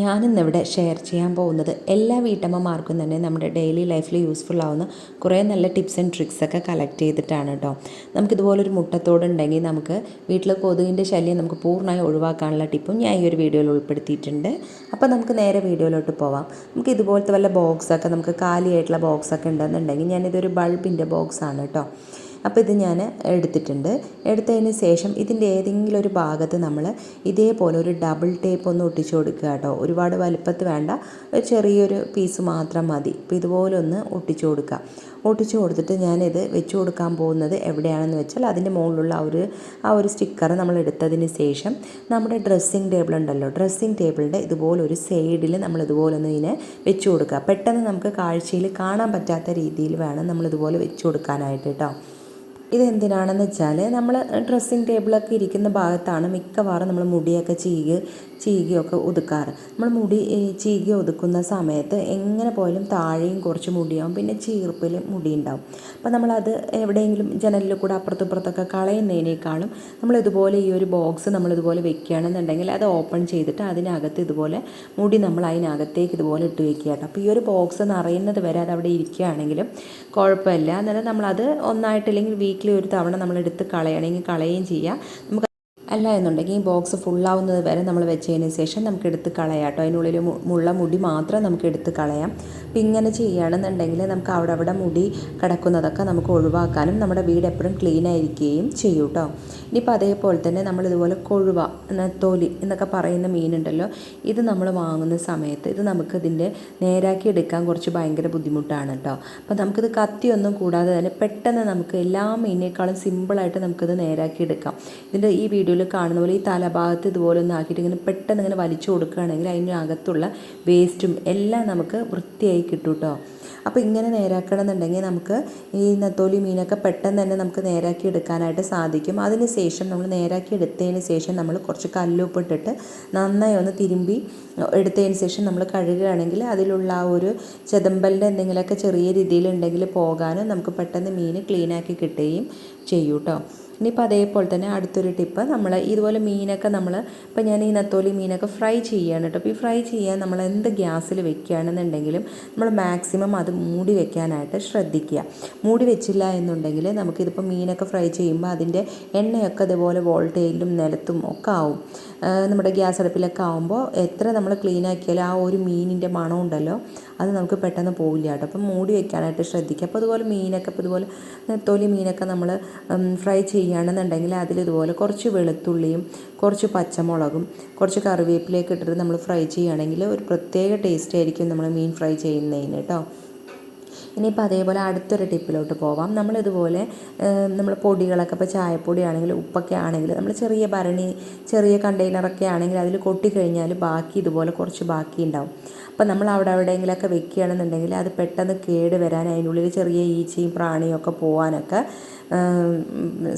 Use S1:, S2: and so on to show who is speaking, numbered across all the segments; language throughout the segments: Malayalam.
S1: ഞാനിന്നിവിടെ ഷെയർ ചെയ്യാൻ പോകുന്നത് എല്ലാ വീട്ടമ്മമാർക്കും തന്നെ നമ്മുടെ ഡെയിലി ലൈഫിൽ യൂസ്ഫുൾ ആവുന്ന കുറേ നല്ല ടിപ്സ് ആൻഡ് ട്രിക്സ് ഒക്കെ കളക്ട് ചെയ്തിട്ടാണ് കേട്ടോ നമുക്കിതുപോലൊരു മുട്ടത്തോടുണ്ടെങ്കിൽ നമുക്ക് വീട്ടിലെ കൊതുകിന്റെ ശല്യം നമുക്ക് പൂർണമായി ഒഴിവാക്കാനുള്ള ടിപ്പും ഞാൻ ഈ ഒരു വീഡിയോയിൽ ഉൾപ്പെടുത്തിയിട്ടുണ്ട്. അപ്പോൾ നമുക്ക് നേരെ വീഡിയോയിലോട്ട് പോവാം. നമുക്ക് ഇതുപോലത്തെ വല്ല ബോക്സൊക്കെ നമുക്ക് കാലിയായിട്ടുള്ള ബോക്സൊക്കെ ഉണ്ടെന്നുണ്ടെങ്കിൽ ഞാനിതൊരു ബൾബിന്റെ ബോക്സാണ് കേട്ടോ അപ്പോൾ ഇത് ഞാൻ എടുത്തിട്ടുണ്ട്. എടുത്തതിന് ശേഷം ഇതിന്റെ ഏതെങ്കിലും ഒരു ഭാഗത്ത് നമ്മൾ ഇതേപോലെ ഒരു ഡബിൾ ടേപ്പ് ഒന്ന് ഒട്ടിച്ചു കൊടുക്കുക കേട്ടോ. ഒരുപാട് വലുപ്പത്ത് വേണ്ട ഒരു ചെറിയൊരു പീസ് മാത്രം മതി. അപ്പോൾ ഇതുപോലെ ഒന്ന് ഒട്ടിച്ചു കൊടുക്കുക. ഒട്ടിച്ചു കൊടുത്തിട്ട് ഞാനിത് വെച്ച് കൊടുക്കാൻ പോകുന്നത് എവിടെയാണെന്ന് വെച്ചാൽ അതിന്റെ മുകളിലുള്ള ആ ഒരു ആ ഒരു സ്റ്റിക്കർ നമ്മൾ എടുത്തതിന് ശേഷം നമ്മുടെ ഡ്രസ്സിങ് ടേബിൾ ഉണ്ടല്ലോ. ഡ്രസ്സിങ് ടേബിളിന്റെ ഇതുപോലെ ഒരു സൈഡിൽ നമ്മൾ ഇതുപോലെ ഒന്ന് ഇതിനെ വെച്ച് കൊടുക്കുക. പെട്ടെന്ന് നമുക്ക് കാഴ്ചയിൽ കാണാൻ പറ്റാത്ത രീതിയിൽ വേണം നമ്മൾ ഇതുപോലെ വെച്ച് കൊടുക്കാനായിട്ട് കേട്ടോ. ഇതെന്തിനാണെന്ന് വെച്ചാൽ നമ്മൾ ഡ്രസ്സിങ് ടേബിളൊക്കെ ഇരിക്കുന്ന ഭാഗത്താണ് മിക്കവാറും നമ്മൾ മുടിയൊക്കെ ചീകി ചീകിയൊക്കെ ഒതുക്കാറ്. നമ്മൾ മുടി ചീകി ഒതുക്കുന്ന സമയത്ത് എങ്ങനെ പോയാലും താഴെയും കുറച്ച് മുടിയാവും പിന്നെ ചീർപ്പിൽ മുടി ഉണ്ടാവും. അപ്പോൾ നമ്മളത് എവിടെയെങ്കിലും ജനലിൽ കൂടെ അപ്പുറത്തും ഇപ്പുറത്തൊക്കെ കളയുന്നതിനേക്കാളും നമ്മൾ ഇതുപോലെ ഈ ഒരു ബോക്സ് നമ്മൾ ഇതുപോലെ വെക്കുകയാണെന്നുണ്ടെങ്കിൽ അത് ഓപ്പൺ ചെയ്തിട്ട് അതിനകത്ത് ഇതുപോലെ മുടി നമ്മൾ അതിനകത്തേക്ക് ഇതുപോലെ ഇട്ട് വെക്കുക കേട്ടോ. അപ്പോൾ ഈ ഒരു ബോക്സ് നിറയുന്നത് വരെ അത് അവിടെ ഇരിക്കുകയാണെങ്കിലും കുഴപ്പമില്ല. അന്നേരം നമ്മളത് ഒന്നായിട്ടില്ലെങ്കിൽ വീക്കിലി ഒരു തവണ നമ്മൾ എടുത്ത് കളയണമെങ്കിൽ കളയുകയും ചെയ്യാം. നമുക്ക് അല്ല എന്നുണ്ടെങ്കിൽ ഈ ബോക്സ് ഫുള്ളാവുന്നത് വരെ നമ്മൾ വെച്ചതിന് ശേഷം നമുക്ക് എടുത്ത് കളയാം കേട്ടോ. അതിനുള്ളിൽ മുള്ള മുടി മാത്രം നമുക്ക് എടുത്ത് കളയാം. അപ്പം ഇങ്ങനെ ചെയ്യുകയാണെന്നുണ്ടെങ്കിൽ നമുക്ക് അവിടെ അവിടെ മുടി കിടക്കുന്നതൊക്കെ നമുക്ക് ഒഴിവാക്കാനും നമ്മുടെ വീട് എപ്പോഴും ക്ലീൻ ആയിരിക്കുകയും ചെയ്യും കേട്ടോ. ഇനിയിപ്പോൾ അതേപോലെ തന്നെ നമ്മളിതുപോലെ കൊഴുവ തോലി എന്നൊക്കെ പറയുന്ന മീനുണ്ടല്ലോ ഇത് നമ്മൾ വാങ്ങുന്ന സമയത്ത് ഇത് നമുക്ക് ഇതിന്റെ നേരാക്കി എടുക്കാൻ കുറച്ച് ഭയങ്കര ബുദ്ധിമുട്ടാണ് കേട്ടോ. അപ്പോൾ നമുക്കിത് കത്തിയൊന്നും കൂടാതെ തന്നെ പെട്ടെന്ന് നമുക്ക് എല്ലാ മീനിനേക്കാളും സിമ്പിളായിട്ട് നമുക്കിത് നേരാക്കി എടുക്കാം. ഇതിന്റെ ഈ വീഡിയോയിൽ കാണുന്ന പോലെ ഈ തലഭാഗത്ത് ഇതുപോലെ ഒന്ന് ആക്കിയിട്ട് ഇങ്ങനെ പെട്ടെന്ന് ഇങ്ങനെ വലിച്ചു കൊടുക്കുകയാണെങ്കിൽ അതിനകത്തുള്ള വേസ്റ്റും എല്ലാം നമുക്ക് വൃത്തിയായി കിട്ടും കേട്ടോ. അപ്പോൾ ഇങ്ങനെ നേരാക്കണം എന്നുണ്ടെങ്കിൽ നമുക്ക് ഈ നത്തോലി മീനൊക്കെ പെട്ടെന്ന് തന്നെ നമുക്ക് നേരാക്കി എടുക്കാനായിട്ട് സാധിക്കും. അതിന് ശേഷം നമ്മൾ നേരാക്കി എടുത്തതിന് ശേഷം നമ്മൾ കുറച്ച് കല്ലുപ്പിട്ടിട്ട് നന്നായി ഒന്ന് തിരുമ്പി എടുത്തതിന് ശേഷം നമ്മൾ കഴുകുകയാണെങ്കിൽ അതിലുള്ള ആ ഒരു ചെതമ്പലിന്റെ എന്തെങ്കിലുമൊക്കെ ചെറിയ രീതിയിലുണ്ടെങ്കിൽ പോകാനും നമുക്ക് പെട്ടെന്ന് മീൻ ക്ലീനാക്കി കിട്ടുകയും ചെയ്യൂട്ടോ ഇനിയിപ്പോൾ അതേപോലെ തന്നെ അടുത്തൊരു ടിപ്പ് നമ്മൾ ഇതുപോലെ മീനൊക്കെ നമ്മൾ ഇപ്പോൾ ഞാൻ ഈ നത്തോലി മീനൊക്കെ ഫ്രൈ ചെയ്യുകയാണ് കേട്ടോ. ഈ ഫ്രൈ ചെയ്യാൻ നമ്മൾ എന്ത് ഗ്യാസിൽ വെക്കുകയാണെന്നുണ്ടെങ്കിലും നമ്മൾ മാക്സിമം അത് മൂടി വെക്കാനായിട്ട് ശ്രദ്ധിക്കുക. മൂടി വെച്ചില്ല എന്നുണ്ടെങ്കിൽ നമുക്കിതിപ്പോൾ മീനൊക്കെ ഫ്രൈ ചെയ്യുമ്പോൾ അതിന്റെ എണ്ണയൊക്കെ ഇതുപോലെ വോൾട്ടേജിലും നിലത്തും ഒക്കെ ആവും. നമ്മുടെ ഗ്യാസ് അടുപ്പിലൊക്കെ ആവുമ്പോൾ എത്ര നമ്മൾ ക്ലീൻ ആക്കിയാലും ആ ഒരു മീനിന്റെ മണം ഉണ്ടല്ലോ അത് നമുക്ക് പെട്ടെന്ന് പോവില്ല കേട്ടോ. അപ്പം മൂടി വെക്കാനായിട്ട് ശ്രദ്ധിക്കുക. അപ്പോൾ അതുപോലെ മീനൊക്കെ ഇപ്പോൾ ഇതുപോലെ തൊലി മീനൊക്കെ നമ്മൾ ഫ്രൈ ചെയ്യുകയാണെന്നുണ്ടെങ്കിൽ അതിൽ ഇതുപോലെ കുറച്ച് വെളുത്തുള്ളിയും കുറച്ച് പച്ചമുളകും കുറച്ച് കറിവേപ്പിലേക്ക് ഇട്ടിട്ട് നമ്മൾ ഫ്രൈ ചെയ്യുകയാണെങ്കിൽ ഒരു പ്രത്യേക ടേസ്റ്റ് ആയിരിക്കും നമ്മൾ മീൻ ഫ്രൈ ചെയ്യുന്നതിന് കേട്ടോ. ഇനിയിപ്പോൾ അതേപോലെ അടുത്തൊരു ടിപ്പിലോട്ട് പോവാം. നമ്മളിതുപോലെ നമ്മൾ പൊടികളൊക്കെ ഇപ്പോൾ ചായപ്പൊടി ആണെങ്കിൽ ഉപ്പൊക്കെ ആണെങ്കിൽ നമ്മൾ ചെറിയ ഭരണി ചെറിയ കണ്ടെയ്നറൊക്കെ ആണെങ്കിൽ അതിൽ കൊട്ടിക്കഴിഞ്ഞാൽ ബാക്കി ഇതുപോലെ കുറച്ച് ബാക്കി ഉണ്ടാവും. അപ്പോൾ നമ്മൾ അവിടെ എവിടെയെങ്കിലുമൊക്കെ വെക്കുകയാണെന്നുണ്ടെങ്കിൽ അത് പെട്ടെന്ന് കേട് വരാൻ അതിനുള്ളിൽ ചെറിയ ഈച്ചയും പ്രാണിയും ഒക്കെ പോകാനൊക്കെ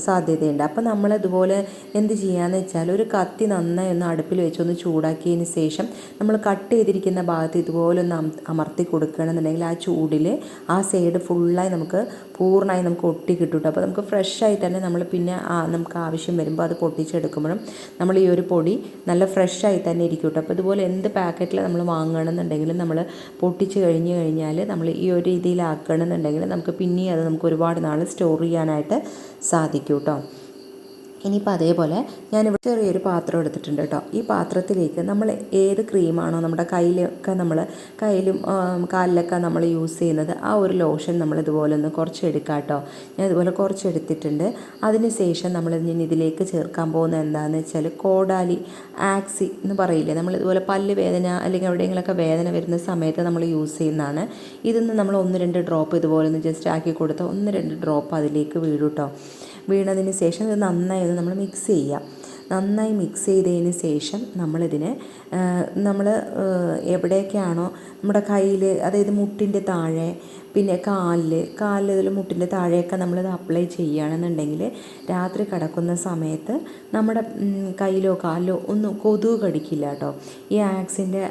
S1: സാധ്യതയുണ്ട്. അപ്പോൾ നമ്മൾ ഇതുപോലെ എന്ത് ചെയ്യാന്ന് വെച്ചാൽ ഒരു കത്തി നന്നായി ഒന്ന് അടുപ്പിൽ വെച്ചൊന്ന് ചൂടാക്കിയതിന് ശേഷം നമ്മൾ കട്ട് ചെയ്തിരിക്കുന്ന ഭാഗത്ത് ഇതുപോലെ ഒന്ന് അമർത്തി കൊടുക്കുകയാണെന്നുണ്ടെങ്കിൽ ആ ചൂടിൽ ആ സൈഡ് ഫുള്ളായി നമുക്ക് പൂർണമായി നമുക്ക് ഒട്ടി കിട്ടും അപ്പോൾ നമുക്ക് ഫ്രഷ് ആയി തന്നെ നമ്മൾ പിന്നെ നമുക്ക് ആവശ്യം വരുമ്പോൾ അത് പൊട്ടിച്ചെടുക്കുമ്പോഴും നമ്മൾ ഈ ഒരു പൊടി നല്ല ഫ്രഷ് ആയി തന്നെ ഇരിക്കും അപ്പോൾ ഇതുപോലെ എന്ത് പാക്കറ്റിൽ നമ്മൾ വാങ്ങണമെന്നുണ്ടെങ്കിലും നമ്മൾ പൊട്ടിച്ച് കഴിഞ്ഞ് കഴിഞ്ഞാൽ നമ്മൾ ഈ ഒരു രീതിയിലാക്കണമെന്നുണ്ടെങ്കിൽ നമുക്ക് പിന്നെയും അത് നമുക്ക് ഒരുപാട് നാൾ സ്റ്റോർ ചെയ്യാനായിട്ട് സാധിക്കും കേട്ടോ ഇനിയിപ്പോൾ അതേപോലെ ഞാൻ ഞാനിവിടെ ചെറിയൊരു പാത്രം എടുത്തിട്ടുണ്ട് കേട്ടോ. ഈ പാത്രത്തിലേക്ക് നമ്മൾ ഏത് ക്രീമാണോ നമ്മുടെ കയ്യിലൊക്കെ നമ്മൾ കയ്യിലും കാലിലൊക്കെ നമ്മൾ യൂസ് ചെയ്യുന്നത് ആ ഒരു ലോഷൻ നമ്മൾ ഇതുപോലെ ഒന്ന് കുറച്ച് എടുക്കാം കേട്ടോ. ഞാൻ ഇതുപോലെ കുറച്ച് എടുത്തിട്ടുണ്ട് അതിന് ശേഷം നമ്മൾ ഞാൻ ഇതിലേക്ക് ചേർക്കാൻ പോകുന്നത് എന്താണെന്ന് വെച്ചാൽ കോടാലി ആക്സി എന്ന് പറയില്ലേ? നമ്മൾ ഇതുപോലെ പല്ല് വേദന അല്ലെങ്കിൽ എവിടെയെങ്കിലുമൊക്കെ വേദന വരുന്ന സമയത്ത് നമ്മൾ യൂസ് ചെയ്യുന്നതാണ്. ഇതിൽ നിന്ന് നമ്മൾ ഒന്ന് രണ്ട് ഡ്രോപ്പ് ഇതുപോലെ ഒന്ന് ജസ്റ്റ് ആക്കി കൊടുത്താൽ ഒന്ന് രണ്ട് ഡ്രോപ്പ് അതിലേക്ക് വീഴും കേട്ടോ വീണതിന് ശേഷം ഇത് നന്നായി ഒന്ന് നമ്മൾ മിക്സ് ചെയ്യുക നന്നായി മിക്സ് ചെയ്തതിന് ശേഷം നമ്മളിതിനെ നമ്മൾ എവിടെയൊക്കെയാണോ നമ്മുടെ കയ്യിൽ അതായത് മുട്ടിന്റെ താഴെ പിന്നെ കാലിൽ കാലിൽ ഇതിൽ മുട്ടിന്റെ താഴെയൊക്കെ നമ്മളിത് അപ്ലൈ ചെയ്യുകയാണെന്നുണ്ടെങ്കിൽ രാത്രി കിടക്കുന്ന സമയത്ത് നമ്മുടെ കയ്യിലോ കാലിലോ ഒന്നും കൊതുക് കടിക്കില്ല കേട്ടോ. ഈ ആക്സിന്റെ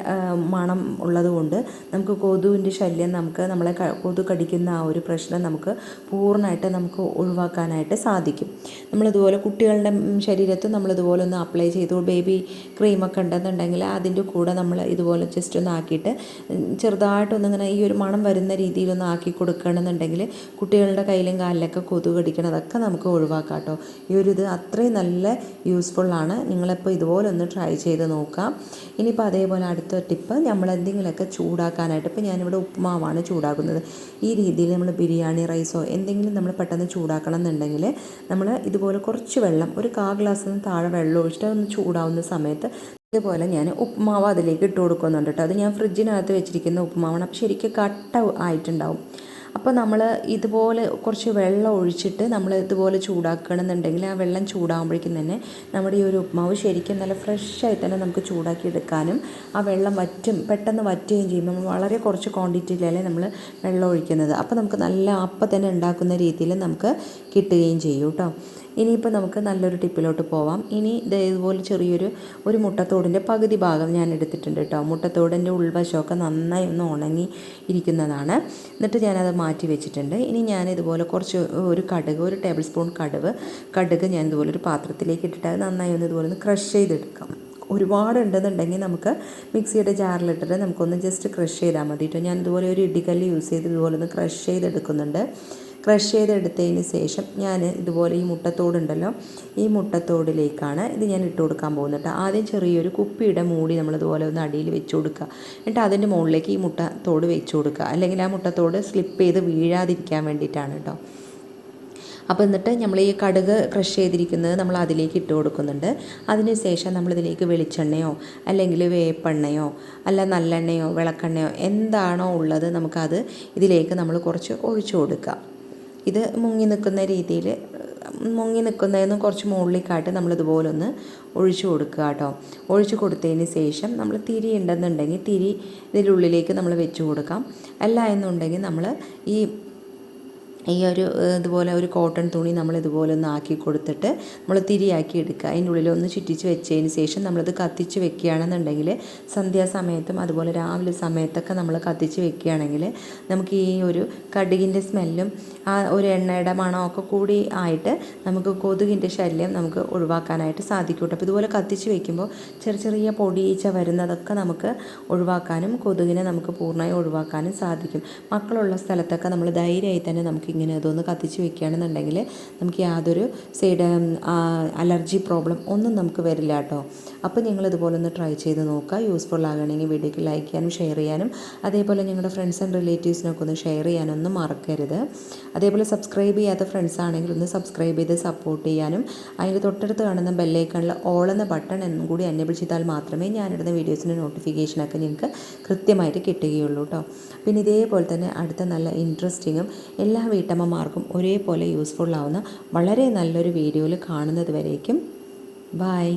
S1: മണം ഉള്ളതുകൊണ്ട് നമുക്ക് കൊതുവിന്റെ ശല്യം നമുക്ക് നമ്മളെ കൊതുക് കടിക്കുന്ന ആ ഒരു പ്രശ്നം നമുക്ക് പൂർണമായിട്ട് നമുക്ക് ഒഴിവാക്കാനായിട്ട് സാധിക്കും. നമ്മളിതുപോലെ കുട്ടികളുടെ ശരീരത്ത് നമ്മളിതുപോലെ ഒന്ന് അപ്ലൈ ചെയ്തു. ബേബി ക്രീമൊക്കെ ഉണ്ടെന്നുണ്ടെങ്കിൽ അതിന്റെ കൂടെ നമ്മൾ ഇതുപോലെ ജസ്റ്റ് ഒന്ന് ആക്കിയിട്ട് ചെറുതായിട്ടൊന്നിങ്ങനെ ഈ ഒരു മണം വരുന്ന രീതിയിലൊന്ന് ആക്കി കൊടുക്കണമെന്നുണ്ടെങ്കിൽ കുട്ടികളുടെ കയ്യിലും കാലിലൊക്കെ കൊതുക് കടിക്കണതൊക്കെ നമുക്ക് ഒഴിവാക്കാം കേട്ടോ. ഈ ഒരു ഇത് അത്രയും നല്ല യൂസ്ഫുള്ളാണ് നിങ്ങളിപ്പോൾ ഇതുപോലെ ഒന്ന് ട്രൈ ചെയ്ത് നോക്കാം. ഇനിയിപ്പോൾ അതേപോലെ അടുത്ത ടിപ്പ് നമ്മൾ എന്തെങ്കിലുമൊക്കെ ചൂടാക്കാനായിട്ട് ഇപ്പോൾ ഞാനിവിടെ ഉപ്പുമാവാണ് ചൂടാക്കുന്നത്. ഈ രീതിയിൽ നമ്മൾ ബിരിയാണി റൈസോ എന്തെങ്കിലും നമ്മൾ പെട്ടെന്ന് ചൂടാക്കണം എന്നുണ്ടെങ്കിൽ നമ്മൾ ഇതുപോലെ കുറച്ച് വെള്ളം ഒരു കാ ഗ്ലാസ്സിന് താഴെ വെള്ളം ഒഴിച്ചിട്ട് ഒന്ന് ചൂടാവുന്ന സമയത്ത് ഇതുപോലെ ഞാൻ ഉപ്പുമാവ് അതിലേക്ക് ഇട്ട് കൊടുക്കുന്നുണ്ട് കേട്ടോ. അത് ഞാൻ ഫ്രിഡ്ജിനകത്ത് വെച്ചിരിക്കുന്ന ഉപ്പുമാവാണ് അപ്പോൾ ശരിക്കും കട്ട ആയിട്ടുണ്ടാവും. അപ്പോൾ നമ്മൾ ഇതുപോലെ കുറച്ച് വെള്ളം ഒഴിച്ചിട്ട് നമ്മൾ ഇതുപോലെ ചൂടാക്കണമെന്നുണ്ടെങ്കിൽ ആ വെള്ളം ചൂടാകുമ്പോഴേക്കും തന്നെ നമ്മുടെ ഈ ഒരു ഉപ്പുമാവ് ശരിക്കും നല്ല ഫ്രഷായി തന്നെ നമുക്ക് ചൂടാക്കി എടുക്കാനും ആ വെള്ളം വറ്റും പെട്ടെന്ന് വറ്റുകയും ചെയ്യുമ്പോൾ നമ്മൾ വളരെ കുറച്ച് ക്വാണ്ടിറ്റിയിലല്ലേ നമ്മൾ വെള്ളം ഒഴിക്കുന്നത്. അപ്പോൾ നമുക്ക് നല്ല അപ്പം തന്നെ ഉണ്ടാക്കുന്ന രീതിയിൽ നമുക്ക് കിട്ടുകയും ചെയ്യും കേട്ടോ. ഇനിയിപ്പോൾ നമുക്ക് നല്ലൊരു ടിപ്പിലോട്ട് പോവാം. ഇനി ഇതേപോലെ ചെറിയൊരു ഒരു മുട്ടത്തോടിന്റെ പകുതി ഭാഗം ഞാൻ എടുത്തിട്ടുണ്ട് കേട്ടോ. മുട്ടത്തോടിന്റെ ഉൾവശമൊക്കെ നന്നായി ഒന്ന് ഉണങ്ങി ഇരിക്കുന്നതാണ്. എന്നിട്ട് ഞാനത് മാറ്റി വെച്ചിട്ടുണ്ട്. ഇനി ഞാൻ ഇതുപോലെ കുറച്ച് ഒരു കടുക് ഒരു ടേബിൾ സ്പൂൺ കടുവ് കടുക് ഞാൻ ഇതുപോലെ ഒരു പാത്രത്തിലേക്ക് ഇട്ടിട്ട് അത് നന്നായി ഒന്ന് ഇതുപോലെ ഒന്ന് ക്രഷ് ചെയ്തെടുക്കാം. ഒരുപാട് ഉണ്ടെന്നുണ്ടെങ്കിൽ നമുക്ക് മിക്സിയുടെ ജാറിലിട്ടിട്ട് നമുക്കൊന്ന് ജസ്റ്റ് ക്രഷ് ചെയ്താൽ മതി കേട്ടോ. ഞാൻ ഇതുപോലെ ഒരു ഇടിക്കല്ല് യൂസ് ചെയ്ത് ഇതുപോലെ ഒന്ന് ക്രഷ് ചെയ്തെടുക്കുന്നുണ്ട്. ക്രഷ് ചെയ്തെടുത്തതിന് ശേഷം ഞാൻ ഇതുപോലെ ഈ മുട്ടത്തോടുണ്ടല്ലോ ഈ മുട്ടത്തോടിലേക്കാണ് ഇത് ഞാൻ ഇട്ട് കൊടുക്കാൻ പോകുന്നത് ആദ്യം ചെറിയൊരു കുപ്പിയുടെ മൂടി നമ്മൾ ഇതുപോലെ ഒന്ന് അടിയിൽ വെച്ച് കൊടുക്കുക. എന്നിട്ട് അതിന്റെ മുകളിലേക്ക് ഈ മുട്ടത്തോട് വെച്ച് കൊടുക്കുക. അല്ലെങ്കിൽ ആ മുട്ടത്തോട് സ്ലിപ്പ് ചെയ്ത് വീഴാതിരിക്കാൻ വേണ്ടിയിട്ടാണ് കേട്ടോ. അപ്പോൾ എന്നിട്ട് നമ്മൾ ഈ കടുക് ക്രഷ് ചെയ്തിരിക്കുന്നത് നമ്മൾ അതിലേക്ക് ഇട്ട് കൊടുക്കുന്നുണ്ട്. അതിനുശേഷം നമ്മളിതിലേക്ക് വെളിച്ചെണ്ണയോ അല്ലെങ്കിൽ വേപ്പെണ്ണയോ അല്ല നല്ലെണ്ണയോ വിളക്കെണ്ണയോ എന്താണോ ഉള്ളത് നമുക്കത് ഇതിലേക്ക് നമ്മൾ കുറച്ച് ഒഴിച്ചു കൊടുക്കുക. ഇത് മുങ്ങി നിൽക്കുന്ന രീതിയിൽ മുങ്ങി നിൽക്കുന്നതിന് കുറച്ച് മുകളിലേക്കായിട്ട് നമ്മളിതുപോലെ ഒന്ന് ഒഴിച്ചു കൊടുക്കുക കേട്ടോ. ഒഴിച്ചു കൊടുത്തതിന് ശേഷം നമ്മൾ തിരി ഉണ്ടെന്നുണ്ടെങ്കിൽ തിരി ഇതിനുള്ളിലേക്ക് നമ്മൾ വെച്ച് കൊടുക്കാം. അല്ല എന്നുണ്ടെങ്കിൽ നമ്മൾ ഈ ഈ ഒരു ഇതുപോലെ ഒരു കോട്ടൺ തുണി നമ്മൾ ഇതുപോലെ ഒന്ന് ആക്കി കൊടുത്തിട്ട് നമ്മൾ തിരിയാക്കി എടുക്കുക. അതിന്റെ ഉള്ളിൽ ഒന്ന് ചുറ്റിച്ച് വെച്ചതിന് ശേഷം നമ്മളത് കത്തിച്ച് വെക്കുകയാണെന്നുണ്ടെങ്കിൽ സന്ധ്യാസമയത്തും അതുപോലെ രാവിലെ സമയത്തൊക്കെ നമ്മൾ കത്തിച്ച് വെക്കുകയാണെങ്കിൽ നമുക്ക് ഈ ഒരു കടുകിന്റെ സ്മെല്ലും ആ ഒരു എണ്ണയുടെ മണമൊക്കെ കൂടി ആയിട്ട് നമുക്ക് കൊതുകിന്റെ ശല്യം നമുക്ക് ഒഴിവാക്കാനായിട്ട് സാധിക്കും അപ്പോൾ ഇതുപോലെ കത്തിച്ച് വെക്കുമ്പോൾ ചെറിയ ചെറിയ പൊടിയീച്ച വരുന്നതൊക്കെ നമുക്ക് ഒഴിവാക്കാനും കൊതുകിനെ നമുക്ക് പൂർണമായി ഒഴിവാക്കാനും സാധിക്കും. മക്കളുള്ള സ്ഥലത്തൊക്കെ നമ്മൾ ധൈര്യമായി തന്നെ നമുക്ക് ഇങ്ങനെ അതൊന്ന് കത്തിച്ച് വെക്കുകയാണെന്നുണ്ടെങ്കിൽ നമുക്ക് യാതൊരു സൈഡ് അലർജി പ്രോബ്ലം ഒന്നും നമുക്ക് വരില്ല കേട്ടോ. അപ്പോൾ നിങ്ങൾ ഇതുപോലെ ഒന്ന് ട്രൈ ചെയ്ത് നോക്കുക. യൂസ്ഫുൾ ആകണമെങ്കിൽ വീഡിയോക്ക് ലൈക്ക് ചെയ്യാനും ഷെയർ ചെയ്യാനും. അതേപോലെ നിങ്ങളുടെ ഫ്രണ്ട്സ് ആൻഡ് റിലേറ്റീവ്സിനൊക്കെ ഒന്ന് ഷെയർ ചെയ്യാനൊന്നും മറക്കരുത്. അതേപോലെ സബ്സ്ക്രൈബ് ചെയ്യാത്ത ഫ്രണ്ട്സ് ആണെങ്കിൽ ഒന്ന് സബ്സ്ക്രൈബ് ചെയ്ത് സപ്പോർട്ട് ചെയ്യാനും. അതിന്റെ തൊട്ടടുത്ത് കാണുന്ന ബെല്ലൈക്കണിൽ ഓൾ എന്ന ബട്ടൺ എന്നും കൂടി എനേബിൾ ചെയ്താൽ മാത്രമേ ഞാനിടുന്ന വീഡിയോസിന്റെ നോട്ടിഫിക്കേഷനൊക്കെ നിങ്ങൾക്ക് കൃത്യമായിട്ട് കിട്ടുകയുള്ളൂ കേട്ടോ. പിന്നെ ഇതേപോലെ തന്നെ അടുത്ത നല്ല ഇൻട്രസ്റ്റിങ്ങും എല്ലാ വീട്ടമ്മമാർക്കും ഒരേപോലെ യൂസ്ഫുൾ ആവുന്ന വളരെ നല്ലൊരു വീഡിയോയിൽ കാണുന്നത് വരേക്കും. ബായ്